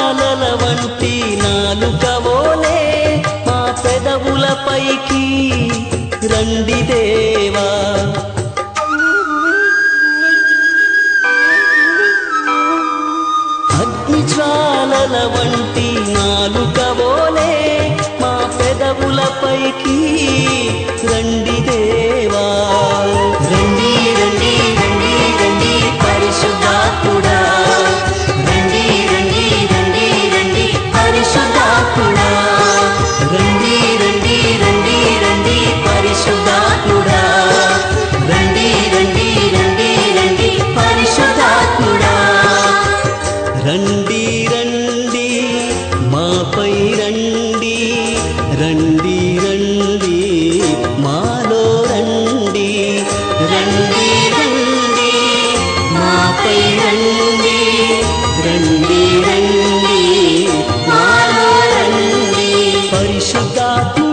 బాణల వంటి నాలుకవోనే మా పెదవుల పైకి రండి దేవా. అగ్నిజ్వాలల వంటి నాలుకవోనే మా పెదవుల పైకి రండి దేవా. eixo